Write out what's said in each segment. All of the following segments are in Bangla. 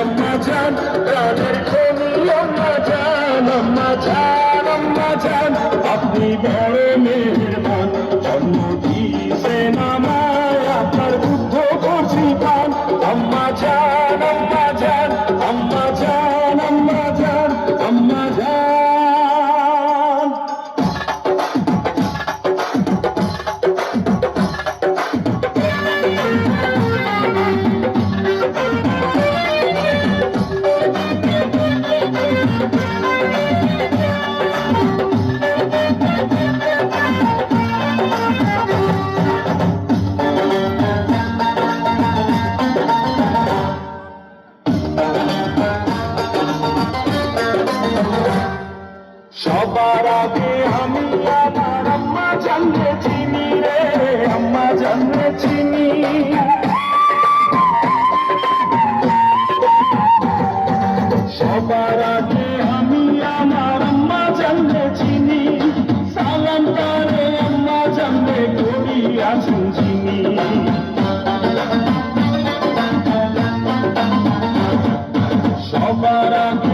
amma jaan raader koni amma jaan amma jaan amma jaan apni bol সবার আমি আমার আম্মা জানলে চিনি রে, আম্মা জানলে চিনি। সবার আগে আমি, আমার আম্মা জানলে চিনি। সালাম তারে আম্মা জানলে করি আছেন চিনি সবার আগে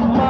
আম্মা